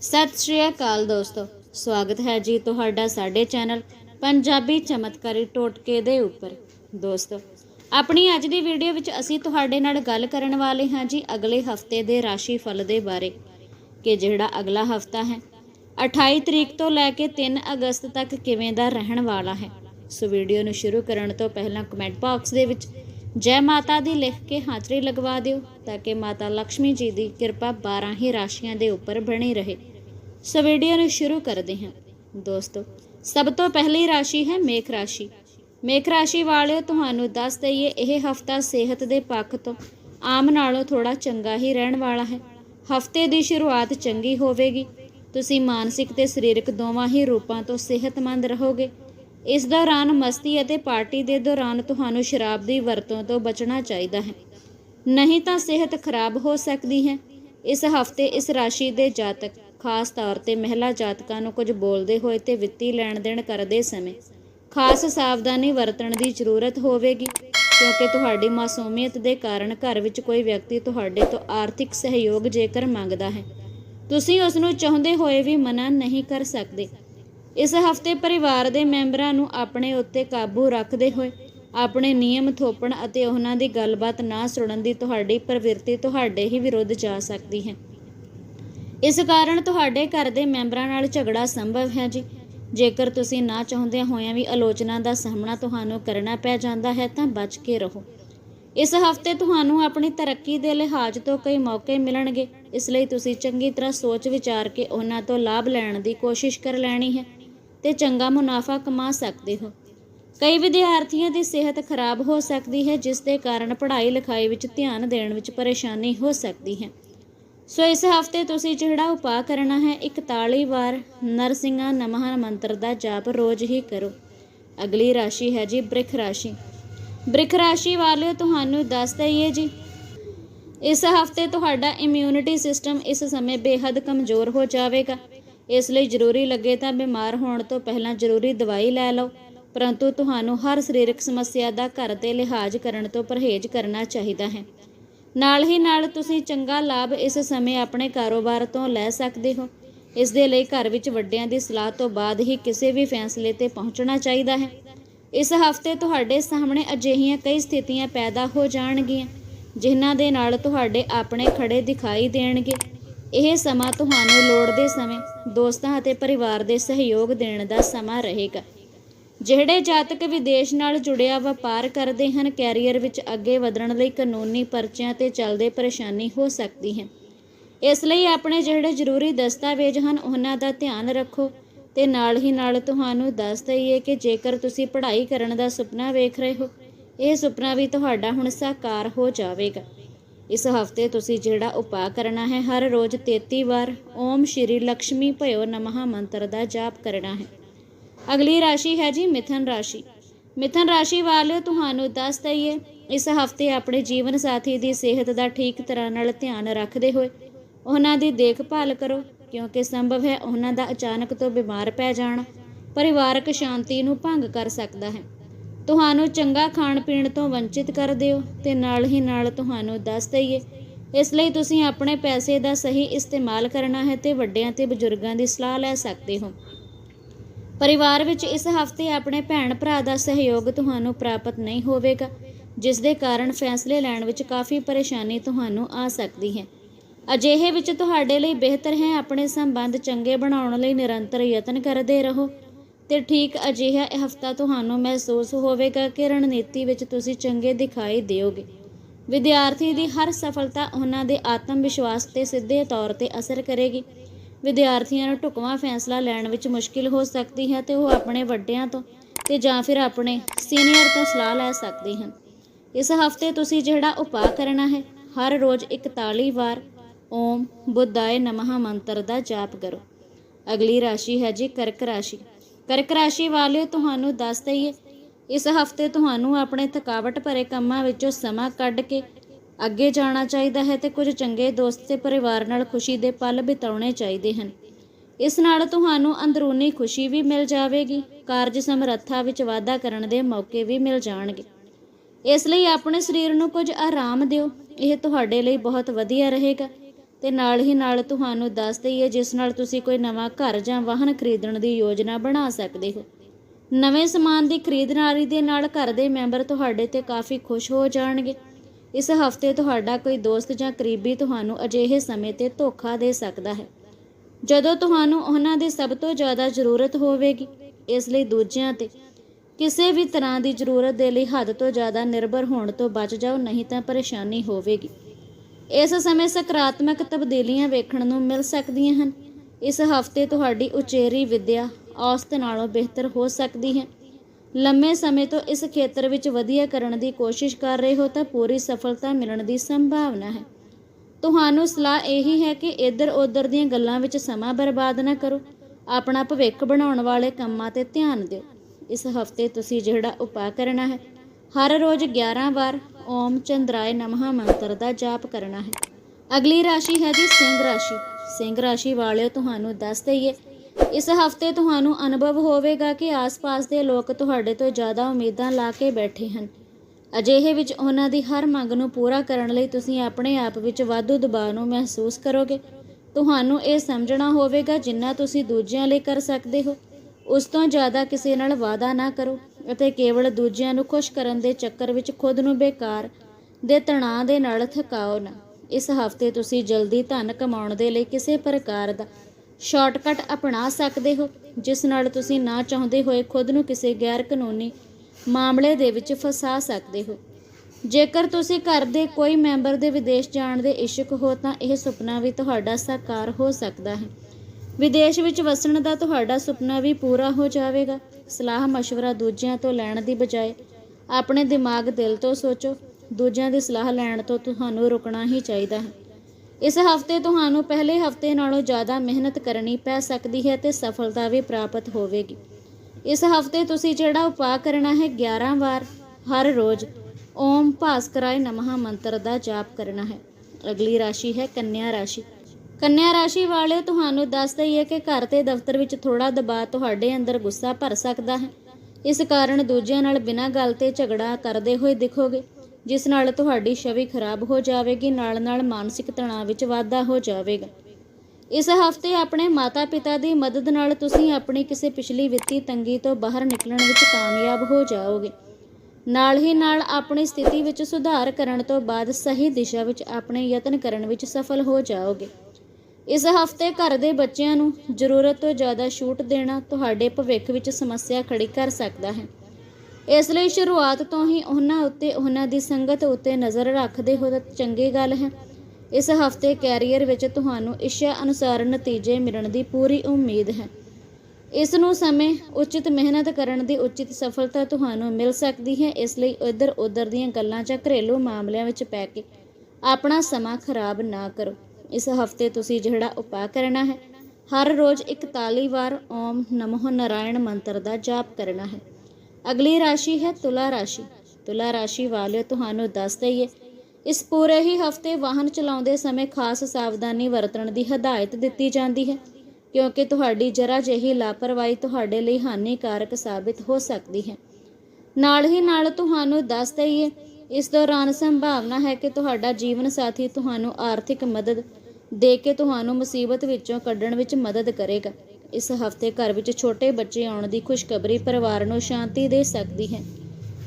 ਸਤਿ ਸ਼੍ਰੀ ਅਕਾਲ ਦੋਸਤੋ, ਸਵਾਗਤ ਹੈ ਜੀ ਤੁਹਾਡਾ ਸਾਡੇ ਚੈਨਲ ਪੰਜਾਬੀ ਚਮਤਕਾਰੀ ਟੋਟਕੇ ਦੇ ਉੱਪਰ। ਦੋਸਤੋ, ਆਪਣੀ ਅੱਜ ਦੀ ਵੀਡੀਓ ਵਿੱਚ ਅਸੀਂ ਤੁਹਾਡੇ ਨਾਲ ਗੱਲ ਕਰਨ ਵਾਲੇ ਹਾਂ ਜੀ ਅਗਲੇ ਹਫ਼ਤੇ ਦੇ ਰਾਸ਼ੀ ਫਲ ਦੇ ਬਾਰੇ, ਕਿ ਜਿਹੜਾ ਅਗਲਾ ਹਫਤਾ ਹੈ 28 ਤਰੀਕ ਤੋਂ ਲੈ ਕੇ 3 ਅਗਸਤ ਤੱਕ ਕਿਵੇਂ ਦਾ ਰਹਿਣ ਵਾਲਾ ਹੈ। ਸੋ ਵੀਡੀਓ ਨੂੰ ਸ਼ੁਰੂ ਕਰਨ ਤੋਂ ਪਹਿਲਾਂ ਕਮੈਂਟ ਬਾਕਸ ਦੇ ਵਿੱਚ ਜੈ ਮਾਤਾ ਦੀ ਲਿਖ ਕੇ ਹਾਜ਼ਰੀ ਲਗਵਾ ਦਿਓ ਤਾਂ ਕਿ ਮਾਤਾ ਲక్ష్ਮੀ ਜੀ ਦੀ ਕਿਰਪਾ 12 ਹੀ ਰਾਸ਼ੀਆਂ ਦੇ ਉੱਪਰ ਬਣੀ ਰਹੇ। ਸੋ ਵੀਡੀਓ ਨੂੰ ਸ਼ੁਰੂ ਕਰਦੇ ਹਾਂ। ਦੋਸਤੋ, ਸਭ ਤੋਂ ਪਹਿਲੀ ਰਾਸ਼ੀ ਹੈ ਮੇਖ ਰਾਸ਼ੀ। ਮੇਖ ਰਾਸ਼ੀ ਵਾਲਿਓ, ਤੁਹਾਨੂੰ ਦੱਸ ਦਈਏ, ਇਹ ਹਫਤਾ ਸਿਹਤ ਦੇ ਪੱਖ ਤੋਂ ਆਮ ਨਾਲੋਂ ਥੋੜਾ ਚੰਗਾ ਹੀ ਰਹਿਣ ਵਾਲਾ ਹੈ। ਹਫ਼ਤੇ ਦੀ ਸ਼ੁਰੂਆਤ ਚੰਗੀ ਹੋਵੇਗੀ। ਤੁਸੀਂ ਮਾਨਸਿਕ ਤੇ ਸਰੀਰਕ ਦੋਵਾਂ ਹੀ ਰੂਪਾਂ ਤੋਂ ਸਿਹਤਮੰਦ ਰਹੋਗੇ। ਇਸ ਦੌਰਾਨ ਮਸਤੀ ਅਤੇ ਪਾਰਟੀ ਦੇ ਦੌਰਾਨ ਤੁਹਾਨੂੰ ਸ਼ਰਾਬ ਦੀ ਵਰਤੋਂ ਤੋਂ ਬਚਣਾ ਚਾਹੀਦਾ ਹੈ। ਨਹੀਂ ਤਾਂ ਸਿਹਤ ਖਰਾਬ ਹੋ ਸਕਦੀ ਹੈ। ਇਸ ਹਫ਼ਤੇ ਇਸ ਰਾਸ਼ੀ ਦੇ ਜਾਤਕ, ਖਾਸ ਤੌਰ ਤੇ ਮਹਿਲਾ ਜਾਤਕਾਂ ਨੂੰ ਕੁਝ ਬੋਲਦੇ ਹੋਏ ਤੇ ਵਿੱਤੀ ਲੈਣ ਦੇਣ ਕਰਦੇ ਸਮੇਂ, ਖਾਸ ਸਾਵਧਾਨੀ ਵਰਤਣ ਦੀ ਜ਼ਰੂਰਤ ਹੋਵੇਗੀ, ਕਿਉਂਕਿ ਤੁਹਾਡੀ ਮਾਸੂਮੀਅਤ ਦੇ ਕਾਰਨ ਘਰ ਵਿੱਚ ਕੋਈ ਵਿਅਕਤੀ ਤੁਹਾਡੇ ਤੋਂ ਆਰਥਿਕ ਸਹਿਯੋਗ ਜੇਕਰ ਮੰਗਦਾ ਹੈ। ਤੁਸੀਂ ਉਸ ਨੂੰ ਚਾਹੁੰਦੇ ਹੋਏ ਵੀ ਮਨਾ ਨਹੀਂ ਕਰ ਸਕਦੇ। ਇਸ ਹਫ਼ਤੇ ਪਰਿਵਾਰ ਦੇ ਮੈਂਬਰਾਂ ਨੂੰ ਆਪਣੇ ਉੱਤੇ ਕਾਬੂ ਰੱਖਦੇ ਹੋਏ ਆਪਣੇ ਨਿਯਮ ਥੋਪਣ ਅਤੇ ਉਹਨਾਂ ਦੀ ਗੱਲਬਾਤ ਨਾ ਸੁਣਨ ਦੀ ਤੁਹਾਡੀ ਪ੍ਰਵਿਰਤੀ ਤੁਹਾਡੇ ਹੀ ਵਿਰੁੱਧ ਜਾ ਸਕਦੀ ਹੈ। ਇਸ ਕਾਰਨ ਤੁਹਾਡੇ ਘਰ ਦੇ ਮੈਂਬਰਾਂ ਨਾਲ ਝਗੜਾ ਸੰਭਵ ਹੈ ਜੀ। ਜੇਕਰ ਤੁਸੀਂ ਨਾ ਚਾਹੁੰਦੇ ਹੋਇਆਂ ਵੀ ਆਲੋਚਨਾ ਦਾ ਸਾਹਮਣਾ ਤੁਹਾਨੂੰ ਕਰਨਾ ਪੈ ਜਾਂਦਾ ਹੈ ਤਾਂ ਬਚ ਕੇ ਰਹੋ। ਇਸ ਹਫ਼ਤੇ ਤੁਹਾਨੂੰ ਆਪਣੀ ਤਰੱਕੀ ਦੇ ਲਿਹਾਜ਼ ਤੋਂ ਕਈ ਮੌਕੇ ਮਿਲਣਗੇ। ਇਸ ਲਈ ਤੁਸੀਂ ਚੰਗੀ ਤਰ੍ਹਾਂ ਸੋਚ ਵਿਚਾਰ ਕੇ ਉਹਨਾਂ ਤੋਂ ਲਾਭ ਲੈਣ ਦੀ ਕੋਸ਼ਿਸ਼ ਕਰ ਲੈਣੀ ਹੈ। ਤੇ ਚੰਗਾ ਮੁਨਾਫਾ ਕਮਾ ਸਕਦੇ ਹੋ। ਕਈ ਵਿਦਿਆਰਥੀਆਂ ਦੀ ਸਿਹਤ ਖਰਾਬ ਹੋ ਸਕਦੀ ਹੈ, ਜਿਸ ਦੇ ਕਾਰਨ ਪੜ੍ਹਾਈ ਲਿਖਾਈ ਵਿੱਚ ਧਿਆਨ ਦੇਣ ਵਿੱਚ ਪਰੇਸ਼ਾਨੀ ਹੋ ਸਕਦੀ ਹੈ। ਸੋ ਇਸ ਹਫ਼ਤੇ ਤੁਸੀਂ ਜਿਹੜਾ ਉਪਾਅ ਕਰਨਾ ਹੈ 41 ਵਾਰ ਨਰਸਿੰਘਾ ਨਮः ਮੰਤਰ ਦਾ ਜਾਪ ਰੋਜ਼ ਹੀ ਕਰੋ। ਅਗਲੀ ਰਾਸ਼ੀ ਹੈ ਜੀ ਬ੍ਰਿਖ ਰਾਸ਼ੀ। ਬ੍ਰਿਖ ਰਾਸ਼ੀ ਵਾਲਿਓ, ਤੁਹਾਨੂੰ ਦੱਸ ਦਈਏ ਜੀ, ਇਸ ਹਫ਼ਤੇ ਤੁਹਾਡਾ ਇਮਿਊਨਿਟੀ ਸਿਸਟਮ ਇਸ ਸਮੇਂ ਬੇਹੱਦ ਕਮਜ਼ੋਰ ਹੋ ਜਾਵੇਗਾ। ਇਸ ਲਈ ਜ਼ਰੂਰੀ ਲੱਗੇ ਤਾਂ ਬਿਮਾਰ ਹੋਣ ਤੋਂ ਪਹਿਲਾਂ ਜ਼ਰੂਰੀ ਦਵਾਈ ਲੈ ਲਓ, ਪਰੰਤੂ ਤੁਹਾਨੂੰ ਹਰ ਸਰੀਰਕ ਸਮੱਸਿਆ ਦਾ ਘਰ ਤੇ ਲਿਹਾਜ਼ ਕਰਨ ਤੋਂ ਪਰਹੇਜ਼ ਕਰਨਾ ਚਾਹੀਦਾ ਹੈ। ਨਾਲ ਹੀ ਨਾਲ ਤੁਸੀਂ ਚੰਗਾ ਲਾਭ ਇਸ ਸਮੇਂ ਆਪਣੇ ਕਾਰੋਬਾਰ ਤੋਂ ਲੈ ਸਕਦੇ ਹੋ। ਇਸ ਦੇ ਲਈ ਘਰ ਵਿੱਚ ਵੱਡਿਆਂ ਦੀ ਸਲਾਹ ਤੋਂ ਬਾਅਦ ਹੀ ਕਿਸੇ ਵੀ ਫੈਸਲੇ ਤੇ ਪਹੁੰਚਣਾ ਚਾਹੀਦਾ ਹੈ। ਇਸ ਹਫ਼ਤੇ ਤੁਹਾਡੇ ਸਾਹਮਣੇ ਅਜਿਹੀਆਂ ਕਈ ਸਥਿਤੀਆਂ ਪੈਦਾ ਹੋ ਜਾਣਗੀਆਂ, ਜਿਨ੍ਹਾਂ ਦੇ ਨਾਲ ਤੁਹਾਡੇ ਆਪਣੇ ਖੜੇ ਦਿਖਾਈ ਦੇਣਗੇ। ਇਹ ਸਮਾਂ ਤੁਹਾਨੂੰ ਲੋੜ ਦੇ ਸਮੇਂ ਦੋਸਤਾਂ ਅਤੇ ਪਰਿਵਾਰ ਦੇ ਸਹਿਯੋਗ ਦੇਣ ਦਾ ਸਮਾਂ ਰਹੇਗਾ। ਜਿਹੜੇ ਜਾਤਕ ਵਿਦੇਸ਼ ਨਾਲ ਜੁੜਿਆ ਵਪਾਰ ਕਰਦੇ ਹਨ, ਕੈਰੀਅਰ ਵਿੱਚ ਅੱਗੇ ਵਧਣ ਲਈ ਕਾਨੂੰਨੀ ਪਰਚਿਆਂ ਤੇ ਚੱਲਦੇ ਪਰੇਸ਼ਾਨੀ ਹੋ ਸਕਦੀ ਹੈ। ਇਸ ਲਈ ਆਪਣੇ ਜਿਹੜੇ ਜ਼ਰੂਰੀ ਦਸਤਾਵੇਜ਼ ਹਨ, ਉਹਨਾਂ ਦਾ ਧਿਆਨ ਰੱਖੋ ਤੇ ਨਾਲ ਹੀ ਨਾਲ ਤੁਹਾਨੂੰ ਦੱਸ ਦਈਏ ਕਿ ਜੇਕਰ ਤੁਸੀਂ ਪੜ੍ਹਾਈ ਕਰਨ ਦਾ ਸੁਪਨਾ ਵੇਖ ਰਹੇ ਹੋ, ਇਹ ਸੁਪਨਾ ਵੀ ਤੁਹਾਡਾ ਹੁਣ ਸਾਕਾਰ ਹੋ ਜਾਵੇਗਾ। ਇਸ ਹਫ਼ਤੇ ਤੁਸੀਂ ਜਿਹੜਾ ਉਪਾਅ ਕਰਨਾ ਹੈ, ਹਰ ਰੋਜ਼ 33 ਵਾਰ ਓਮ ਸ਼੍ਰੀ ਲక్ష్ਮੀ ਭਇਓ ਨਮः ਮੰਤਰ ਦਾ ਜਾਪ ਕਰਨਾ ਹੈ। ਅਗਲੀ ਰਾਸ਼ੀ ਹੈ ਜੀ ਮਿਥਨ ਰਾਸ਼ੀ। ਮਿਥਨ ਰਾਸ਼ੀ ਵਾਲਿਓ ਤੁਹਾਨੂੰ ਦੱਸ ਦਈਏ, ਇਸ ਹਫ਼ਤੇ ਆਪਣੇ ਜੀਵਨ ਸਾਥੀ ਦੀ ਸਿਹਤ ਦਾ ਠੀਕ ਤਰ੍ਹਾਂ ਨਾਲ ਧਿਆਨ ਰੱਖਦੇ ਹੋਏ ਉਹਨਾਂ ਦੀ ਦੇਖਭਾਲ ਕਰੋ, ਕਿਉਂਕਿ ਸੰਭਵ ਹੈ ਉਹਨਾਂ ਦਾ ਅਚਾਨਕ ਤੋਂ ਬਿਮਾਰ ਪੈ ਜਾਣਾ, ਪਰਿਵਾਰਕ ਸ਼ਾਂਤੀ ਨੂੰ ਭੰਗ ਕਰ ਸਕਦਾ ਹੈ। ਤੁਹਾਨੂੰ ਚੰਗਾ ਖਾਣ ਪੀਣ ਤੋਂ ਵੰਚਿਤ ਕਰ ਦਿਓ ਤੇ ਨਾਲ ਹੀ ਨਾਲ ਤੁਹਾਨੂੰ ਦੱਸ ਦਈਏ। ਇਸ ਲਈ ਤੁਸੀਂ ਆਪਣੇ ਪੈਸੇ ਦਾ ਸਹੀ ਇਸਤੇਮਾਲ ਕਰਨਾ ਹੈ ਤੇ ਵੱਡਿਆਂ ਤੇ ਬਜ਼ੁਰਗਾਂ ਦੀ ਸਲਾਹ ਲੈ ਸਕਦੇ ਹੋ। ਪਰਿਵਾਰ ਵਿੱਚ ਇਸ ਹਫ਼ਤੇ ਆਪਣੇ ਭੈਣ ਭਰਾ ਦਾ ਸਹਿਯੋਗ ਤੁਹਾਨੂੰ ਪ੍ਰਾਪਤ ਨਹੀਂ ਹੋਵੇਗਾ, ਜਿਸ ਦੇ ਕਾਰਨ ਫੈਸਲੇ ਲੈਣ ਵਿੱਚ ਕਾਫੀ ਪਰੇਸ਼ਾਨੀ ਤੁਹਾਨੂੰ ਆ ਸਕਦੀ ਹੈ। ਅਜਿਹੇ ਵਿੱਚ ਤੁਹਾਡੇ ਲਈ ਬਿਹਤਰ ਹੈ ਆਪਣੇ ਸੰਬੰਧ ਚੰਗੇ ਬਣਾਉਣ ਲਈ ਨਿਰੰਤਰ ਯਤਨ ਕਰਦੇ ਰਹੋ। ਤੇ ਠੀਕ ਅਜਿਹਾ ਇਹ ਹਫਤਾ ਤੁਹਾਨੂੰ ਮਹਿਸੂਸ ਹੋਵੇਗਾ ਕਿ ਰਣਨੀਤੀ ਵਿੱਚ ਤੁਸੀਂ ਚੰਗੇ ਦਿਖਾਈ ਦਿਓਗੇ। ਵਿਦਿਆਰਥੀ ਦੀ ਹਰ ਸਫਲਤਾ ਉਹਨਾਂ ਦੇ ਆਤਮ ਵਿਸ਼ਵਾਸ ਤੇ ਸਿੱਧੇ ਤੌਰ ਤੇ ਅਸਰ ਕਰੇਗੀ। ਵਿਦਿਆਰਥੀਆਂ ਨੂੰ ਢੁਕਵਾਂ ਫੈਸਲਾ ਲੈਣ ਵਿੱਚ ਮੁਸ਼ਕਿਲ ਹੋ ਸਕਦੀ ਹੈ ਤੇ ਉਹ ਆਪਣੇ ਵੱਡਿਆਂ ਤੋਂ ਤੇ ਜਾਂ ਫਿਰ ਆਪਣੇ ਸੀਨੀਅਰ ਤੋਂ ਸਲਾਹ ਲੈ ਸਕਦੇ ਹਨ। ਇਸ ਹਫ਼ਤੇ ਤੁਸੀਂ ਜਿਹੜਾ ਉਪਾਅ ਕਰਨਾ ਹੈ, ਹਰ ਰੋਜ਼ 41 ਵਾਰ ਓਮ ਬੁੱਧਾਏ ਨਮः ਮੰਤਰ ਦਾ ਜਾਪ ਕਰੋ। ਅਗਲੀ ਰਾਸ਼ੀ ਹੈ ਜੀ ਕਰਕ ਰਾਸ਼ੀ। ਕਰਕ ਰਾਸ਼ੀ ਵਾਲਿਓ, ਤੁਹਾਨੂੰ ਦੱਸ ਦਈਏ, ਇਸ ਹਫ਼ਤੇ ਤੁਹਾਨੂੰ ਆਪਣੇ ਥਕਾਵਟ ਭਰੇ ਕੰਮਾਂ ਵਿੱਚੋਂ ਸਮਾਂ ਕੱਢ ਕੇ ਅੱਗੇ ਜਾਣਾ ਚਾਹੀਦਾ ਹੈ ਤੇ ਕੁਝ ਚੰਗੇ ਦੋਸਤ ਤੇ ਪਰਿਵਾਰ ਨਾਲ ਖੁਸ਼ੀ ਦੇ ਪਲ ਬਿਤਾਉਣੇ ਚਾਹੀਦੇ ਹਨ। ਇਸ ਨਾਲ ਤੁਹਾਨੂੰ ਅੰਦਰੂਨੀ ਖੁਸ਼ੀ ਵੀ ਮਿਲ ਜਾਵੇਗੀ, ਕਾਰਜ ਸਮਰੱਥਾ ਵਿੱਚ ਵਾਧਾ ਕਰਨ ਦੇ ਮੌਕੇ ਵੀ ਮਿਲ ਜਾਣਗੇ। ਇਸ ਲਈ ਆਪਣੇ ਸਰੀਰ ਨੂੰ ਕੁਝ ਆਰਾਮ ਦਿਓ, ਇਹ ਤੁਹਾਡੇ ਲਈ ਬਹੁਤ ਵਧੀਆ ਰਹੇਗਾ। ਤੇ ਨਾਲ ਹੀ ਨਾਲ ਤੁਹਾਨੂੰ ਦੱਸ ਦਈਏ, ਜਿਸ ਨਾਲ ਤੁਸੀਂ ਕੋਈ ਨਵਾਂ ਘਰ ਜਾਂ ਵਾਹਨ ਖਰੀਦਣ ਦੀ ਯੋਜਨਾ ਬਣਾ ਸਕਦੇ ਹੋ। ਨਵੇਂ ਸਮਾਨ ਦੀ ਖਰੀਦਦਾਰੀ ਦੇ ਨਾਲ ਘਰ ਦੇ ਮੈਂਬਰ ਤੁਹਾਡੇ ਤੇ ਕਾਫੀ ਖੁਸ਼ ਹੋ ਜਾਣਗੇ। ਇਸ ਹਫ਼ਤੇ ਤੁਹਾਡਾ ਕੋਈ ਦੋਸਤ ਜਾਂ ਕਰੀਬੀ ਤੁਹਾਨੂੰ ਅਜਿਹੇ ਸਮੇਂ ਤੇ ਧੋਖਾ ਦੇ ਸਕਦਾ ਹੈ। ਜਦੋਂ ਤੁਹਾਨੂੰ ਉਹਨਾਂ ਦੀ ਸਭ ਤੋਂ ਜ਼ਿਆਦਾ ਜ਼ਰੂਰਤ ਹੋਵੇਗੀ, ਇਸ ਲਈ ਦੂਜਿਆਂ ਤੇ ਕਿਸੇ ਵੀ ਤਰ੍ਹਾਂ ਦੀ ਜ਼ਰੂਰਤ ਦੇ ਲਈ ਹੱਦ ਤੋਂ ਜ਼ਿਆਦਾ ਨਿਰਭਰ ਹੋਣ ਤੋਂ ਬਚ ਜਾਓ, ਨਹੀਂ ਤਾਂ ਪਰੇਸ਼ਾਨੀ ਹੋਵੇਗੀ। ਇਸ ਸਮੇਂ ਸਕਾਰਾਤਮਕ ਤਬਦੀਲੀਆਂ ਵੇਖਣ ਨੂੰ ਮਿਲ ਸਕਦੀਆਂ ਹਨ। ਇਸ ਹਫ਼ਤੇ ਤੁਹਾਡੀ ਉਚੇਰੀ ਵਿੱਦਿਆ ਔਸਤ ਨਾਲੋਂ ਬਿਹਤਰ ਹੋ ਸਕਦੀ ਹੈ। ਲੰਮੇ ਸਮੇਂ ਤੋਂ ਇਸ ਖੇਤਰ ਵਿੱਚ ਵਧੀਆ ਕਰਨ ਦੀ ਕੋਸ਼ਿਸ਼ ਕਰ ਰਹੇ ਹੋ ਤਾਂ ਪੂਰੀ ਸਫਲਤਾ ਮਿਲਣ ਦੀ ਸੰਭਾਵਨਾ ਹੈ। ਤੁਹਾਨੂੰ ਸਲਾਹ ਇਹੀ ਹੈ ਕਿ ਇੱਧਰ-ਉੱਧਰ ਦੀਆਂ ਗੱਲਾਂ ਵਿੱਚ ਸਮਾਂ ਬਰਬਾਦ ਨਾ ਕਰੋ। ਆਪਣਾ ਭਵਿੱਖ ਬਣਾਉਣ ਵਾਲੇ ਕੰਮਾਂ ਤੇ ਧਿਆਨ ਦਿਓ। ਇਸ ਹਫ਼ਤੇ ਤੁਸੀਂ ਜਿਹੜਾ ਉਪਾਅ ਕਰਨਾ ਹੈ, ਹਰ ਰੋਜ਼ 11 ਵਾਰ ਓਮ ਚੰਦਰਾਏ ਨਮः ਮੰਤਰ ਦਾ ਜਾਪ ਕਰਨਾ ਹੈ ਅਗਲੀ ਰਾਸ਼ੀ ਹੈ ਜੀ ਸਿੰਘ ਰਾਸ਼ੀ ਸਿੰਘ ਰਾਸ਼ੀ ਵਾਲਿਓ ਤੁਹਾਨੂੰ ਦੱਸ ਦਈਏ ਇਸ ਹਫ਼ਤੇ ਤੁਹਾਨੂੰ ਅਨੁਭਵ ਹੋਵੇਗਾ ਕਿ ਆਸ-ਪਾਸ ਦੇ ਲੋਕ ਤੁਹਾਡੇ ਤੋਂ ਜ਼ਿਆਦਾ ਉਮੀਦਾਂ ਲਾ ਕੇ ਬੈਠੇ ਹਨ ਅਜਿਹੇ ਵਿੱਚ ਉਹਨਾਂ ਦੀ ਹਰ ਮੰਗ ਨੂੰ ਪੂਰਾ ਕਰਨ ਲਈ ਤੁਸੀਂ ਆਪਣੇ ਆਪ ਵਿੱਚ ਵਾਧੂ ਦਬਾਅ ਨੂੰ ਮਹਿਸੂਸ ਕਰੋਗੇ ਤੁਹਾਨੂੰ ਇਹ ਸਮਝਣਾ ਹੋਵੇਗਾ ਜਿੰਨਾ ਤੁਸੀਂ ਦੂਜਿਆਂ ਲਈ ਕਰ ਸਕਦੇ ਹੋ ਉਸ ਤੋਂ ਜ਼ਿਆਦਾ ਕਿਸੇ ਨਾਲ ਵਾਅਦਾ ਨਾ ਕਰੋ ਅਤੇ ਕੇਵਲ ਦੂਜਿਆਂ ਨੂੰ ਖੁਸ਼ ਕਰਨ ਦੇ ਚੱਕਰ ਵਿੱਚ ਖੁਦ ਨੂੰ ਬੇਕਾਰ ਦੇ ਤਣਾਅ ਦੇ ਨਾਲ ਥਕਾਓ ਨਾ। ਇਸ ਹਫ਼ਤੇ ਤੁਸੀਂ ਜਲਦੀ ਧਨ ਕਮਾਉਣ ਦੇ ਲਈ ਕਿਸੇ ਪ੍ਰਕਾਰ ਦਾ ਸ਼ਾਰਟਕਟ ਅਪਣਾ ਸਕਦੇ ਹੋ, ਜਿਸ ਨਾਲ ਤੁਸੀਂ ਨਾ ਚਾਹੁੰਦੇ ਹੋਏ ਖੁਦ ਨੂੰ ਕਿਸੇ ਗੈਰ ਕਾਨੂੰਨੀ ਮਾਮਲੇ ਦੇ ਵਿੱਚ ਫਸਾ ਸਕਦੇ ਹੋ। ਜੇਕਰ ਤੁਸੀਂ ਘਰ ਦੇ ਕੋਈ ਮੈਂਬਰ ਦੇ ਵਿਦੇਸ਼ ਜਾਣ ਦੇ ਇਛੁਕ ਹੋ ਤਾਂ ਇਹ ਸੁਪਨਾ ਵੀ ਤੁਹਾਡਾ ਸਾਕਾਰ ਹੋ ਸਕਦਾ ਹੈ। ਵਿਦੇਸ਼ ਵਿੱਚ ਵਸਣ ਦਾ ਤੁਹਾਡਾ ਸੁਪਨਾ ਵੀ ਪੂਰਾ ਹੋ ਜਾਵੇਗਾ। ਸਲਾਹ مشਵਰਾ ਦੂਜਿਆਂ ਤੋਂ ਲੈਣ ਦੀ ਬਜਾਏ ਆਪਣੇ ਦਿਮਾਗ ਦਿਲ ਤੋਂ ਸੋਚੋ। ਦੂਜਿਆਂ ਦੀ ਸਲਾਹ ਲੈਣ ਤੋਂ ਤੁਹਾਨੂੰ ਰੁਕਣਾ ਹੀ ਚਾਹੀਦਾ ਹੈ। ਇਸ ਹਫ਼ਤੇ ਤੁਹਾਨੂੰ ਪਹਿਲੇ ਹਫ਼ਤੇ ਨਾਲੋਂ ਜ਼ਿਆਦਾ ਮਿਹਨਤ ਕਰਨੀ ਪੈ ਸਕਦੀ ਹੈ ਤੇ ਸਫਲਤਾ ਵੀ ਪ੍ਰਾਪਤ ਹੋਵੇਗੀ। ਇਸ ਹਫ਼ਤੇ ਤੁਸੀਂ ਜਿਹੜਾ ਉਪਾਅ ਕਰਨਾ ਹੈ 11 ਵਾਰ, ਹਰ ਰੋਜ਼ ਓਮ ਭਾਸਕਰਾਏ ਨਮಃ ਮੰਤਰ ਦਾ ਜਾਪ ਕਰਨਾ ਹੈ। ਅਗਲੀ ਰਾਸ਼ੀ ਹੈ ਕੰਨਿਆ ਰਾਸ਼ੀ। ਕੰਨਿਆ ਰਾਸ਼ੀ ਵਾਲਿਓ ਤੁਹਾਨੂੰ ਦੱਸ ਦਈਏ ਕਿ ਘਰ ਤੇ ਦਫ਼ਤਰ ਵਿੱਚ ਥੋੜਾ ਦਬਾਅ ਤੁਹਾਡੇ ਅੰਦਰ ਗੁੱਸਾ ਭਰ ਸਕਦਾ ਹੈ। ਇਸ ਕਾਰਨ ਦੂਜਿਆਂ ਨਾਲ ਬਿਨਾਂ ਗੱਲ ਤੇ ਝਗੜਾ ਕਰਦੇ ਹੋਏ ਦਿਖੋਗੇ, ਜਿਸ ਨਾਲ ਤੁਹਾਡੀ ਛਵੀ ਖਰਾਬ ਹੋ ਜਾਵੇਗੀ, ਨਾਲ-ਨਾਲ ਮਾਨਸਿਕ ਤਣਾਅ ਵਿੱਚ ਵਾਧਾ ਹੋ ਜਾਵੇਗਾ। ਇਸ ਹਫ਼ਤੇ ਆਪਣੇ ਮਾਤਾ-ਪਿਤਾ ਦੀ ਮਦਦ ਨਾਲ ਤੁਸੀਂ ਆਪਣੀ ਕਿਸੇ ਪਿਛਲੀ ਵਿੱਤੀ ਤੰਗੀ ਤੋਂ ਬਾਹਰ ਨਿਕਲਣ ਵਿੱਚ ਕਾਮਯਾਬ ਹੋ ਜਾਓਗੇ। ਨਾਲ ਹੀ ਨਾਲ ਆਪਣੀ ਸਥਿਤੀ ਵਿੱਚ ਸੁਧਾਰ ਕਰਨ ਤੋਂ ਬਾਅਦ ਸਹੀ ਦਿਸ਼ਾ ਵਿੱਚ ਆਪਣੇ ਯਤਨ ਕਰਨ ਵਿੱਚ ਸਫਲ ਹੋ ਜਾਓਗੇ। ਇਸ ਹਫ਼ਤੇ ਘਰ ਦੇ ਬੱਚਿਆਂ ਨੂੰ ਜ਼ਰੂਰਤ ਤੋਂ ਜ਼ਿਆਦਾ ਛੂਟ ਦੇਣਾ ਤੁਹਾਡੇ ਭਵਿੱਖ ਵਿੱਚ ਸਮੱਸਿਆ ਖੜੀ ਕਰ ਸਕਦਾ ਹੈ। ਇਸ ਲਈ ਸ਼ੁਰੂਆਤ ਤੋਂ ਹੀ ਉਹਨਾਂ ਉੱਤੇ, ਉਹਨਾਂ ਦੀ ਸੰਗਤ ਉੱਤੇ ਨਜ਼ਰ ਰੱਖਦੇ ਹੋ ਤਾਂ ਚੰਗੀ ਗੱਲ ਹੈ। ਇਸ ਹਫ਼ਤੇ ਕੈਰੀਅਰ ਵਿੱਚ ਤੁਹਾਨੂੰ ਇੱਛਾ ਅਨੁਸਾਰ ਨਤੀਜੇ ਮਿਲਣ ਦੀ ਪੂਰੀ ਉਮੀਦ ਹੈ। ਇਸ ਨੂੰ ਸਮੇਂ, ਉਚਿਤ ਮਿਹਨਤ ਕਰਨ ਦੀ ਉਚਿਤ ਸਫਲਤਾ ਤੁਹਾਨੂੰ ਮਿਲ ਸਕਦੀ ਹੈ। ਇਸ ਲਈ ਇੱਧਰ ਉੱਧਰ ਦੀਆਂ ਗੱਲਾਂ ਜਾਂ ਘਰੇਲੂ ਮਾਮਲਿਆਂ ਵਿੱਚ ਪੈ ਕੇ ਆਪਣਾ ਸਮਾਂ ਖਰਾਬ ਨਾ ਕਰੋ। ਇਸ ਹਫ਼ਤੇ ਤੁਸੀਂ ਜਿਹੜਾ ਉਪਾਅ ਕਰਨਾ ਹੈ, ਹਰ ਰੋਜ਼ 41 ਵਾਰ ਓਮ ਨਮੋ ਨਾਰਾਇਣ ਮੰਤਰ ਦਾ ਜਾਪ ਕਰਨਾ ਹੈ। ਅਗਲੀ ਰਾਸ਼ੀ ਹੈ ਤੁਲਾ ਰਾਸ਼ੀ। ਤੁਲਾ ਰਾਸ਼ੀ ਵਾਲਿਓ, ਤੁਹਾਨੂੰ ਦੱਸ ਦਈਏ, ਇਸ ਪੂਰੇ ਹੀ ਹਫ਼ਤੇ ਵਾਹਨ ਚਲਾਉਂਦੇ ਸਮੇਂ ਖਾਸ ਸਾਵਧਾਨੀ ਵਰਤਣ ਦੀ ਹਦਾਇਤ ਦਿੱਤੀ ਜਾਂਦੀ ਹੈ, ਕਿਉਂਕਿ ਤੁਹਾਡੀ ਜਰਾ ਜਿਹੀ ਲਾਪਰਵਾਹੀ ਤੁਹਾਡੇ ਲਈ ਹਾਨੀਕਾਰਕ ਸਾਬਿਤ ਹੋ ਸਕਦੀ ਹੈ। ਨਾਲ ਹੀ ਨਾਲ ਤੁਹਾਨੂੰ ਦੱਸ ਦਈਏ, ਇਸ ਦੌਰਾਨ ਸੰਭਾਵਨਾ ਹੈ ਕਿ ਤੁਹਾਡਾ ਜੀਵਨ ਸਾਥੀ ਤੁਹਾਨੂੰ ਆਰਥਿਕ ਮਦਦ ਦੇ ਕੇ ਤੁਹਾਨੂੰ ਮੁਸੀਬਤ ਵਿੱਚੋਂ ਕੱਢਣ ਵਿੱਚ ਮਦਦ ਕਰੇਗਾ। ਇਸ ਹਫ਼ਤੇ ਘਰ ਵਿੱਚ ਛੋਟੇ ਬੱਚੇ ਆਉਣ ਦੀ ਖੁਸ਼ਖਬਰੀ ਪਰਿਵਾਰ ਨੂੰ ਸ਼ਾਂਤੀ ਦੇ ਸਕਦੀ ਹੈ।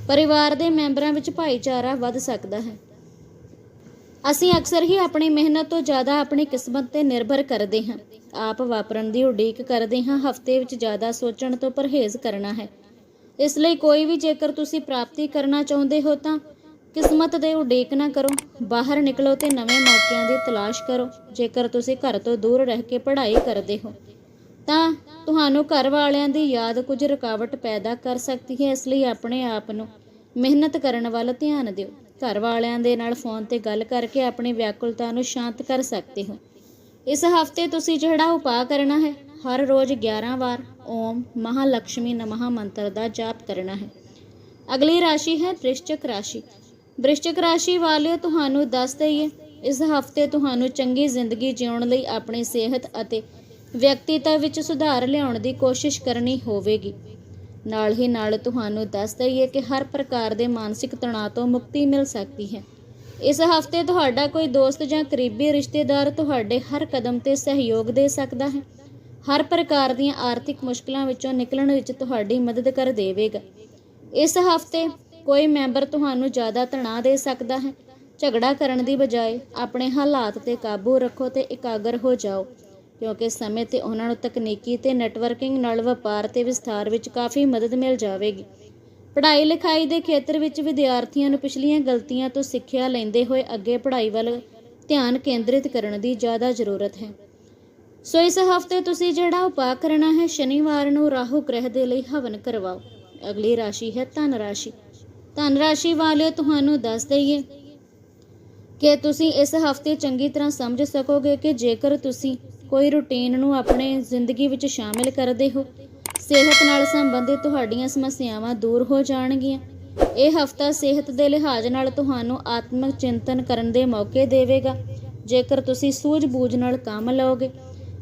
ਪਰਿਵਾਰ ਦੇ ਮੈਂਬਰਾਂ ਵਿੱਚ ਭਾਈਚਾਰਾ ਵੱਧ ਸਕਦਾ ਹੈ। ਅਸੀਂ ਅਕਸਰ ਹੀ ਆਪਣੀ ਮਿਹਨਤ ਤੋਂ ਜ਼ਿਆਦਾ ਆਪਣੀ ਕਿਸਮਤ ਤੇ ਨਿਰਭਰ ਕਰਦੇ ਹਾਂ। ਆਪ ਵਾਪਰਨ ਦੀ ਉਡੀਕ ਕਰਦੇ ਹਾਂ, ਹਫ਼ਤੇ ਵਿੱਚ ਜ਼ਿਆਦਾ ਸੋਚਣ ਤੋਂ ਪਰਹੇਜ਼ ਕਰਨਾ ਹੈ। ਇਸ ਲਈ ਕੋਈ ਵੀ ਜੇਕਰ ਤੁਸੀਂ ਪ੍ਰਾਪਤੀ ਕਰਨਾ ਚਾਹੁੰਦੇ ਹੋ ਤਾਂ ਕਿਸਮਤ ਦੇ ਉਡੀਕ ਨਾ ਕਰੋ। ਬਾਹਰ ਨਿਕਲੋ ਤੇ ਨਵੇਂ ਮੌਕਿਆਂ ਦੀ ਤਲਾਸ਼ ਕਰੋ। ਜੇਕਰ ਤੁਸੀਂ ਘਰ ਤੋਂ ਦੂਰ ਰਹਿ ਕੇ ਪੜ੍ਹਾਈ ਕਰਦੇ ਹੋ, ਤਾਂ ਤੁਹਾਨੂੰ ਘਰ ਵਾਲਿਆਂ ਦੀ ਯਾਦ ਕੁਝ ਰੁਕਾਵਟ ਪੈਦਾ ਕਰ ਸਕਦੀ ਹੈ। ਇਸ ਲਈ ਆਪਣੇ ਆਪ ਨੂੰ ਮਿਹਨਤ ਕਰਨ ਵੱਲ ਧਿਆਨ ਦਿਓ। ਘਰ ਵਾਲਿਆਂ ਦੇ ਨਾਲ ਫੋਨ ਤੇ ਗੱਲ ਕਰਕੇ ਆਪਣੀ ਵਿਆਕੁਲਤਾ ਨੂੰ ਸ਼ਾਂਤ ਕਰ ਸਕਦੇ ਹੋ। ਇਸ ਹਫ਼ਤੇ ਤੁਸੀਂ ਜਿਹੜਾ ਉਪਾਅ ਕਰਨਾ ਹੈ, ਹਰ ਰੋਜ਼ 11 ਵਾਰ ਓਮ ਮਹਾਲక్ష్ਮੀ ਨਮः ਮੰਤਰ ਦਾ ਜਾਪ ਕਰਨਾ ਹੈ। ਅਗਲੀ ਰਾਸ਼ੀ ਹੈ ਬ੍ਰਿਸ਼ਚਕ ਰਾਸ਼ੀ। ਬ੍ਰਿਸ਼ਚਕ ਰਾਸ਼ੀ ਵਾਲਿਓ, ਤੁਹਾਨੂੰ ਦੱਸ ਦਈਏ, ਇਸ ਹਫ਼ਤੇ ਤੁਹਾਨੂੰ ਚੰਗੀ ਜ਼ਿੰਦਗੀ ਜਿਉਣ ਲਈ ਆਪਣੀ ਸਿਹਤ ਅਤੇ ਵਿਅਕਤੀਤਾ ਵਿੱਚ ਸੁਧਾਰ ਲਿਆਉਣ ਦੀ ਕੋਸ਼ਿਸ਼ ਕਰਨੀ ਹੋਵੇਗੀ। ਨਾਲ ਹੀ ਨਾਲ ਤੁਹਾਨੂੰ ਦੱਸ ਦਈਏ ਕਿ ਹਰ ਪ੍ਰਕਾਰ ਦੇ ਮਾਨਸਿਕ ਤਣਾਅ ਤੋਂ ਮੁਕਤੀ ਮਿਲ ਸਕਦੀ ਹੈ। ਇਸ ਹਫ਼ਤੇ ਤੁਹਾਡਾ ਕੋਈ ਦੋਸਤ ਜਾਂ ਕਰੀਬੀ ਰਿਸ਼ਤੇਦਾਰ ਤੁਹਾਡੇ ਹਰ ਕਦਮ ਤੇ ਸਹਿਯੋਗ ਦੇ ਸਕਦਾ ਹੈ। ਹਰ ਪ੍ਰਕਾਰ ਦੀਆਂ ਆਰਥਿਕ ਮੁਸ਼ਕਲਾਂ ਵਿੱਚੋਂ ਨਿਕਲਣ ਵਿੱਚ ਤੁਹਾਡੀ ਮਦਦ ਕਰ ਦੇਵੇਗਾ। ਇਸ ਹਫ਼ਤੇ ਕੋਈ ਮੈਂਬਰ ਤੁਹਾਨੂੰ ਜ਼ਿਆਦਾ ਤਣਾਅ ਦੇ ਸਕਦਾ ਹੈ। ਝਗੜਾ ਕਰਨ ਦੀ ਬਜਾਏ ਆਪਣੇ ਹਾਲਾਤ ਤੇ ਕਾਬੂ ਰੱਖੋ ਤੇ ਇਕਾਗਰ ਹੋ ਜਾਓ, ਕਿਉਂਕਿ ਸਮੇਂ ਤੇ ਉਹਨਾਂ ਨੂੰ ਤਕਨੀਕੀ ਤੇ ਨੈਟਵਰਕਿੰਗ ਨਾਲ ਵਪਾਰ ਤੇ ਵਿਸਥਾਰ ਵਿੱਚ ਕਾਫੀ ਮਦਦ ਮਿਲ ਜਾਵੇਗੀ। ਪੜ੍ਹਾਈ ਲਿਖਾਈ ਦੇ ਖੇਤਰ ਵਿੱਚ ਵਿਦਿਆਰਥੀਆਂ ਨੂੰ ਪਿਛਲੀਆਂ ਗਲਤੀਆਂ ਤੋਂ ਸਿੱਖਿਆ ਲੈਂਦੇ ਹੋਏ ਅੱਗੇ ਪੜ੍ਹਾਈ ਵੱਲ ਧਿਆਨ ਕੇਂਦਰਿਤ ਕਰਨ ਦੀ ਜ਼ਿਆਦਾ ਜ਼ਰੂਰਤ ਹੈ। ਸੋ ਇਸ ਹਫ਼ਤੇ ਤੁਸੀਂ ਜਿਹੜਾ ਉਪਾਅ ਕਰਨਾ ਹੈ, ਸ਼ਨੀਵਾਰ ਨੂੰ ਰਾਹੂ ਗ੍ਰਹਿ ਦੇ ਲਈ ਹਵਨ ਕਰਵਾਓ। ਅਗਲੀ ਰਾਸ਼ੀ ਹੈ ਧਨ ਰਾਸ਼ੀ। ਧਨ ਰਾਸ਼ੀ ਵਾਲਿਓ, ਤੁਹਾਨੂੰ ਦੱਸ ਦਈਏ ਕਿ ਤੁਸੀਂ ਇਸ ਹਫ਼ਤੇ ਚੰਗੀ ਤਰ੍ਹਾਂ ਸਮਝ ਸਕੋਗੇ ਕਿ ਜੇਕਰ ਤੁਸੀਂ ਕੋਈ ਰੁਟੀਨ ਨੂੰ ਆਪਣੇ ਜ਼ਿੰਦਗੀ ਵਿੱਚ ਸ਼ਾਮਿਲ ਕਰਦੇ ਹੋ, ਸਿਹਤ ਨਾਲ ਸੰਬੰਧਿਤ ਤੁਹਾਡੀਆਂ ਸਮੱਸਿਆਵਾਂ ਦੂਰ ਹੋ ਜਾਣਗੀਆਂ। ਇਹ ਹਫਤਾ ਸਿਹਤ ਦੇ ਲਿਹਾਜ਼ ਨਾਲ ਤੁਹਾਨੂੰ ਆਤਮਿਕ ਚਿੰਤਨ ਕਰਨ ਦੇ ਮੌਕੇ ਦੇਵੇਗਾ। ਜੇਕਰ ਤੁਸੀਂ ਸੂਝ-ਬੂਝ ਨਾਲ ਕੰਮ ਲਓਗੇ,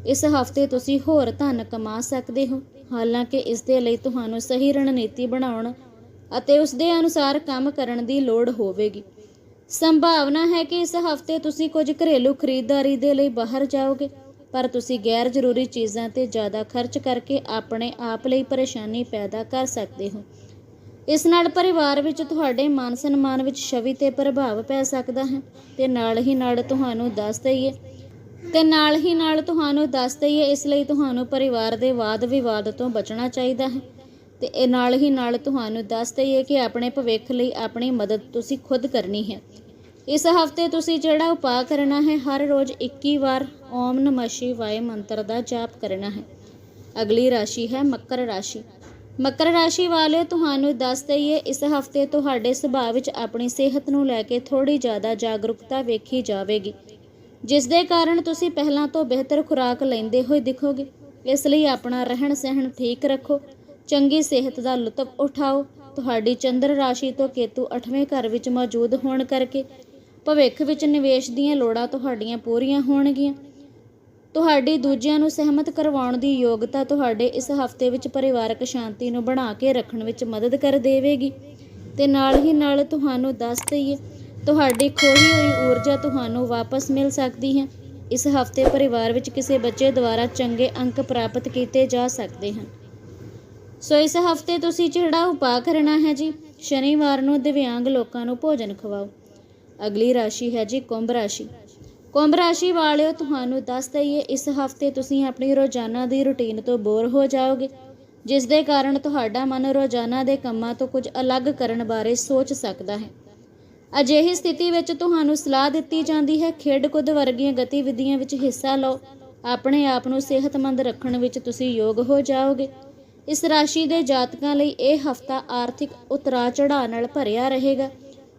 ਇਸ ਹਫ਼ਤੇ ਤੁਸੀਂ ਹੋਰ ਧਨ ਕਮਾ ਸਕਦੇ ਹੋ। ਹਾਲਾਂਕਿ ਇਸ ਦੇ ਲਈ ਤੁਹਾਨੂੰ ਸਹੀ ਰਣਨੀਤੀ ਬਣਾਉਣ ਅਤੇ ਉਸ ਦੇ ਅਨੁਸਾਰ ਕੰਮ ਕਰਨ ਦੀ ਲੋੜ ਹੋਵੇਗੀ। ਸੰਭਾਵਨਾ ਹੈ ਕਿ ਇਸ ਹਫ਼ਤੇ ਤੁਸੀਂ ਕੁਝ ਘਰੇਲੂ ਖਰੀਦਦਾਰੀ ਦੇ ਲਈ ਬਾਹਰ ਜਾਓਗੇ, ਪਰ ਤੁਸੀਂ ਗੈਰ ਜ਼ਰੂਰੀ ਚੀਜ਼ਾਂ ਤੇ ਜ਼ਿਆਦਾ ਖਰਚ ਕਰਕੇ ਆਪਣੇ ਆਪ ਲਈ ਪਰੇਸ਼ਾਨੀ ਪੈਦਾ ਕਰ ਸਕਦੇ ਹੋ। ਇਸ ਨਾਲ ਪਰਿਵਾਰ ਵਿੱਚ ਤੁਹਾਡੇ ਮਾਨ ਸਨਮਾਨ ਵਿੱਚ ਛਵੀ ਤੇ ਪ੍ਰਭਾਵ ਪੈ ਸਕਦਾ ਹੈ ਤੇ ਨਾਲ ਹੀ ਨਾਲ ਤੁਹਾਨੂੰ ਦੱਸ ਦਈਏ, ਤੇ ਨਾਲ ਹੀ ਨਾਲ ਤੁਹਾਨੂੰ ਦੱਸ ਦਈਏ ਇਸ ਲਈ ਤੁਹਾਨੂੰ ਪਰਿਵਾਰ ਦੇ ਵਾਦ ਵਿਵਾਦ ਤੋਂ ਬਚਣਾ ਚਾਹੀਦਾ ਹੈ। ਤੇ ਇਹ ਨਾਲ ਹੀ ਨਾਲ ਤੁਹਾਨੂੰ ਦੱਸ ਦਈਏ ਕਿ ਆਪਣੇ ਭਵਿੱਖ ਲਈ ਆਪਣੀ ਮਦਦ ਤੁਸੀਂ ਖੁਦ ਕਰਨੀ ਹੈ। ਇਸ ਹਫ਼ਤੇ ਤੁਸੀਂ ਜਿਹੜਾ ਉਪਾਅ ਕਰਨਾ ਹੈ, ਹਰ ਰੋਜ਼ 21 ਵਾਰ ਓਮ ਨਮः ਸ਼ਿਵਾਏ ਮੰਤਰ ਦਾ ਜਾਪ ਕਰਨਾ ਹੈ। ਅਗਲੀ ਰਾਸ਼ੀ ਹੈ ਮਕਰ ਰਾਸ਼ੀ। ਮਕਰ ਰਾਸ਼ੀ ਵਾਲੇ ਤੁਹਾਨੂੰ ਦੱਸ ਦਈਏ, ਇਸ ਹਫ਼ਤੇ ਤੁਹਾਡੇ ਸੁਭਾਅ ਵਿੱਚ ਆਪਣੀ ਸਿਹਤ ਨੂੰ ਲੈ ਕੇ ਥੋੜੀ ਜ਼ਿਆਦਾ ਜਾਗਰੂਕਤਾ ਵੇਖੀ ਜਾਵੇਗੀ, ਜਿਸ ਦੇ ਕਾਰਨ ਤੁਸੀਂ ਪਹਿਲਾਂ ਤੋਂ ਬਿਹਤਰ ਖੁਰਾਕ ਲੈਂਦੇ ਹੋਏ ਦਿਖੋਗੇ। ਇਸ ਲਈ ਆਪਣਾ ਰਹਿਣ ਸਹਿਣ ਠੀਕ ਰੱਖੋ। ਚੰਗੀ ਸਿਹਤ ਦਾ ਲੁਤਫ ਉਠਾਓ। ਤੁਹਾਡੀ ਚੰਦਰ ਰਾਸ਼ੀ ਤੋਂ ਕੇਤੂ 8ਵੇਂ ਘਰ ਵਿੱਚ ਮੌਜੂਦ ਹੋਣ ਕਰਕੇ ਭਵਿੱਖ ਵਿੱਚ ਨਿਵੇਸ਼ ਦੀਆਂ ਲੋੜਾਂ ਤੁਹਾਡੀਆਂ ਪੂਰੀਆਂ ਹੋਣਗੀਆਂ। ਤੁਹਾਡੀ ਦੂਜਿਆਂ ਨੂੰ ਸਹਿਮਤ ਕਰਵਾਉਣ ਦੀ ਯੋਗਤਾ ਤੁਹਾਡੇ ਇਸ ਹਫ਼ਤੇ ਵਿੱਚ ਪਰਿਵਾਰਕ ਸ਼ਾਂਤੀ ਨੂੰ ਬਣਾ ਕੇ ਰੱਖਣ ਵਿੱਚ ਮਦਦ ਕਰ ਦੇਵੇਗੀ। ਤੇ ਨਾਲ ਹੀ ਨਾਲ ਤੁਹਾਨੂੰ ਦੱਸ ਦਈਏ, ਤੁਹਾਡੀ ਖੋਈ ਹੋਈ ਊਰਜਾ ਤੁਹਾਨੂੰ ਵਾਪਸ ਮਿਲ ਸਕਦੀ ਹੈ। ਇਸ ਹਫ਼ਤੇ ਪਰਿਵਾਰ ਵਿੱਚ ਕਿਸੇ ਬੱਚੇ ਦੁਆਰਾ ਚੰਗੇ ਅੰਕ ਪ੍ਰਾਪਤ ਕੀਤੇ ਜਾ ਸਕਦੇ ਹਨ। ਸੋ ਇਸ ਹਫ਼ਤੇ ਤੁਸੀਂ ਜਿਹੜਾ ਉਪਾਅ ਕਰਨਾ ਹੈ ਜੀ। ਸ਼ਨੀਵਾਰ ਨੂੰ ਦਿਵਿਆਂਗ ਲੋਕਾਂ ਨੂੰ ਭੋਜਨ ਖਵਾਓ। ਅਗਲੀ ਰਾਸ਼ੀ ਹੈ ਜੀ ਕੁੰਭ ਰਾਸ਼ੀ। ਕੁੰਭ ਰਾਸ਼ੀ ਵਾਲਿਓ, ਤੁਹਾਨੂੰ ਦੱਸ ਦਈਏ, ਇਸ ਹਫ਼ਤੇ ਤੁਸੀਂ ਆਪਣੀ ਰੋਜ਼ਾਨਾ ਦੀ ਰੁਟੀਨ ਤੋਂ ਬੋਰ ਹੋ ਜਾਓਗੇ, ਜਿਸ ਦੇ ਕਾਰਨ ਤੁਹਾਡਾ ਮਨ ਰੋਜ਼ਾਨਾ ਦੇ ਕੰਮਾਂ ਤੋਂ ਕੁਝ ਅਲੱਗ ਕਰਨ ਬਾਰੇ ਸੋਚ ਸਕਦਾ ਹੈ। ਅਜਿਹੀ ਸਥਿਤੀ ਵਿੱਚ ਤੁਹਾਨੂੰ ਸਲਾਹ ਦਿੱਤੀ ਜਾਂਦੀ ਹੈ ਖੇਡ ਕੁੱਦ ਵਰਗੀਆਂ ਗਤੀਵਿਧੀਆਂ ਵਿੱਚ ਹਿੱਸਾ ਲਓ। ਆਪਣੇ ਆਪ ਨੂੰ ਸਿਹਤਮੰਦ ਰੱਖਣ ਵਿੱਚ ਤੁਸੀਂ ਯੋਗ ਹੋ ਜਾਓਗੇ। ਇਸ ਰਾਸ਼ੀ ਦੇ ਜਾਤਕਾਂ ਲਈ ਇਹ ਹਫਤਾ ਆਰਥਿਕ ਉਤਰਾਅ ਚੜਾਅ ਨਾਲ ਭਰਿਆ ਰਹੇਗਾ।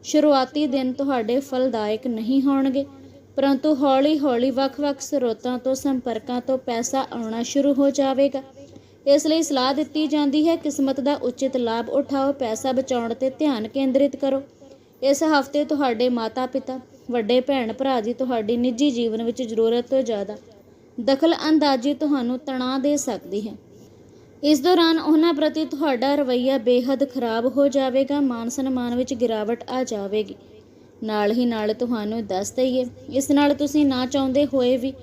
ਸ਼ੁਰੂਆਤੀ ਦਿਨ ਤੁਹਾਡੇ ਫਲਦਾਇਕ ਨਹੀਂ ਹੋਣਗੇ, ਪਰੰਤੂ ਹੌਲੀ-ਹੌਲੀ ਵੱਖ-ਵੱਖ ਸਰੋਤਾਂ ਤੋਂ, ਸੰਪਰਕਾਂ ਤੋਂ ਪੈਸਾ ਆਉਣਾ ਸ਼ੁਰੂ ਹੋ ਜਾਵੇਗਾ। ਇਸ ਲਈ ਸਲਾਹ ਦਿੱਤੀ ਜਾਂਦੀ ਹੈ, ਕਿਸਮਤ ਦਾ ਉਚਿਤ ਲਾਭ ਉਠਾਓ, ਪੈਸਾ ਬਚਾਉਣ ਤੇ ਧਿਆਨ ਕੇਂਦਰਿਤ ਕਰੋ। ਇਸ ਹਫ਼ਤੇ ਤੁਹਾਡੇ ਮਾਤਾ-ਪਿਤਾ, ਵੱਡੇ ਭੈਣ ਭਰਾ ਦੀ ਤੁਹਾਡੀ ਨਿੱਜੀ ਜੀਵਨ ਵਿੱਚ ਜ਼ਰੂਰਤ ਤੋਂ ਜ਼ਿਆਦਾ ਦਖਲ ਅੰਦਾਜ਼ੀ ਤੁਹਾਨੂੰ ਤਣਾਅ ਦੇ ਸਕਦੀ ਹੈ। ਇਸ ਦੌਰਾਨ ਉਹਨਾਂ ਪ੍ਰਤੀ ਤੁਹਾਡਾ ਰਵੱਈਆ ਬੇਹੱਦ ਖਰਾਬ ਹੋ ਜਾਵੇਗਾ, ਮਾਨ ਸਨਮਾਨ ਵਿੱਚ ਗਿਰਾਵਟ ਆ ਜਾਵੇਗੀ। ਨਾਲ ਹੀ ਨਾਲ ਤੁਹਾਨੂੰ ਦੱਸ ਦਈਏ, ਇਸ ਨਾਲ ਤੁਸੀਂ ਨਾ ਚਾਹੁੰਦੇ ਹੋਏ ਵੀ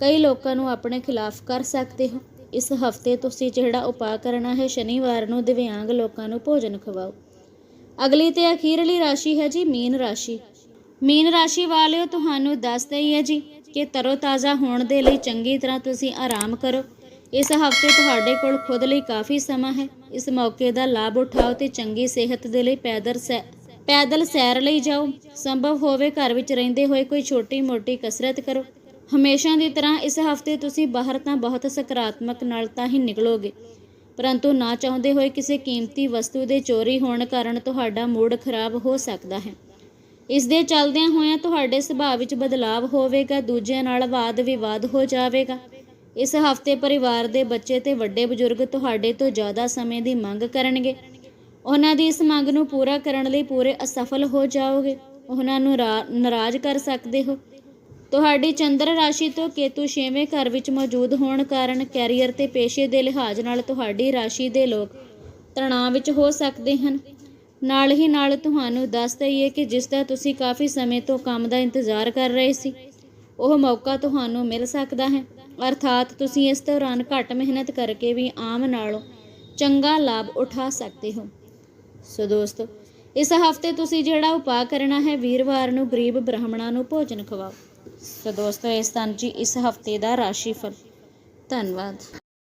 ਕਈ ਲੋਕਾਂ ਨੂੰ ਆਪਣੇ ਖਿਲਾਫ ਕਰ ਸਕਦੇ ਹੋ। ਇਸ ਹਫ਼ਤੇ ਤੁਸੀਂ ਜਿਹੜਾ ਉਪਾਅ ਕਰਨਾ ਹੈ, ਸ਼ਨੀਵਾਰ ਨੂੰ ਦਿਵਿਆਂਗ ਲੋਕਾਂ ਨੂੰ ਭੋਜਨ ਖਵਾਓ। ਅਗਲੀ ਤੇ ਅਖੀਰਲੀ ਰਾਸ਼ੀ ਹੈ ਜੀ ਮੀਨ ਰਾਸ਼ੀ। ਮੀਨ ਰਾਸ਼ੀ ਵਾਲਿਓ, ਤੁਹਾਨੂੰ ਦੱਸ ਦਈ ਹੈ ਜੀ ਕਿ ਤਰੋਤਾਜ਼ਾ ਹੋਣ ਦੇ ਲਈ ਚੰਗੀ ਤਰ੍ਹਾਂ ਤੁਸੀਂ ਆਰਾਮ ਕਰੋ। ਇਸ ਹਫ਼ਤੇ ਤੁਹਾਡੇ ਕੋਲ ਖੁਦ ਲਈ ਕਾਫੀ ਸਮਾਂ ਹੈ। ਇਸ ਮੌਕੇ ਦਾ ਲਾਭ ਉਠਾਓ ਤੇ ਚੰਗੀ ਸਿਹਤ ਦੇ ਲਈ ਪੈਦਲ ਸੈ, ਪੈਦਲ ਸੈਰ ਲਈ ਜਾਓ। ਸੰਭਵ ਹੋਵੇ ਘਰ ਵਿੱਚ ਰਹਿੰਦੇ ਹੋਏ ਕੋਈ ਛੋਟੀ-ਮੋਟੀ ਕਸਰਤ ਕਰੋ। ਹਮੇਸ਼ਾ ਦੀ ਤਰ੍ਹਾਂ ਇਸ ਹਫ਼ਤੇ ਤੁਸੀਂ ਬਾਹਰ ਤਾਂ ਬਹੁਤ ਸਕਾਰਾਤਮਕ ਨਾਲ ਤਾਂ ਹੀ ਨਿਕਲੋਗੇ। ਪਰੰਤੂ ਨਾ ਚਾਹੁੰਦੇ ਹੋਏ ਕਿਸੇ ਕੀਮਤੀ ਵਸਤੂ ਦੇ ਚੋਰੀ ਹੋਣ ਕਾਰਨ ਤੁਹਾਡਾ ਮੂਡ ਖਰਾਬ ਹੋ ਸਕਦਾ ਹੈ। ਇਸ ਦੇ ਚੱਲਦਿਆਂ ਹੋਇਆਂ ਤੁਹਾਡੇ ਸੁਭਾਅ ਵਿੱਚ ਬਦਲਾਅ ਹੋਵੇਗਾ, ਦੂਜਿਆਂ ਨਾਲ ਵਾਦ ਵਿਵਾਦ ਹੋ ਜਾਵੇਗਾ। ਇਸ ਹਫ਼ਤੇ ਪਰਿਵਾਰ ਦੇ ਬੱਚੇ ਤੇ ਵੱਡੇ ਬਜ਼ੁਰਗ ਤੁਹਾਡੇ ਤੋਂ ਜ਼ਿਆਦਾ ਸਮੇਂ ਦੀ ਮੰਗ ਕਰਨਗੇ। ਉਹਨਾਂ ਦੀ ਇਸ ਮੰਗ ਨੂੰ ਪੂਰਾ ਕਰਨ ਲਈ ਪੂਰੇ ਅਸਫਲ ਹੋ ਜਾਓਗੇ। ਉਹਨਾਂ ਨੂੰ ਰਾ- ਨਾਰਾਜ਼ ਕਰ ਸਕਦੇ ਹੋ। ਤੁਹਾਡੀ ਚੰਦਰ ਰਾਸ਼ੀ ਤੋਂ ਕੇਤੂ 6ਵੇਂ ਘਰ ਵਿੱਚ ਮੌਜੂਦ ਹੋਣ ਕਾਰਨ ਕੈਰੀਅਰ ਤੇ ਪੇਸ਼ੇ ਦੇ ਲਿਹਾਜ਼ ਨਾਲ ਤੁਹਾਡੀ ਰਾਸ਼ੀ ਦੇ ਲੋਕ ਤਣਾਅ ਵਿੱਚ ਹੋ ਸਕਦੇ ਹਨ। ਨਾਲ ਹੀ ਨਾਲ ਤੁਹਾਨੂੰ ਦੱਸ ਦਈਏ ਕਿ ਜਿਸ ਦਾ ਤੁਸੀਂ ਕਾਫੀ ਸਮੇਂ ਤੋਂ ਕੰਮ ਦਾ ਇੰਤਜ਼ਾਰ ਕਰ ਰਹੇ ਸੀ, ਉਹ ਮੌਕਾ ਤੁਹਾਨੂੰ ਮਿਲ ਸਕਦਾ ਹੈ। ਅਰਥਾਤ ਤੁਸੀਂ ਇਸ ਦੌਰਾਨ ਘੱਟ ਮਿਹਨਤ ਕਰਕੇ ਵੀ ਆਮ ਨਾਲੋਂ ਚੰਗਾ ਲਾਭ ਉਠਾ ਸਕਦੇ ਹੋ। ਸੋ ਦੋਸਤੋ, ਇਸ ਹਫ਼ਤੇ ਤੁਸੀਂ ਜਿਹੜਾ ਉਪਾਅ ਕਰਨਾ ਹੈ, ਵੀਰਵਾਰ ਨੂੰ ਗਰੀਬ ਬ੍ਰਾਹਮਣਾਂ ਨੂੰ ਭੋਜਨ ਖਵਾਓ। ਸੋ ਦੋਸਤੋ, ਇਸ ਸਨ ਜੀ ਇਸ ਹਫ਼ਤੇ ਦਾ ਰਾਸ਼ੀਫਲ ਧੰਨਵਾਦ।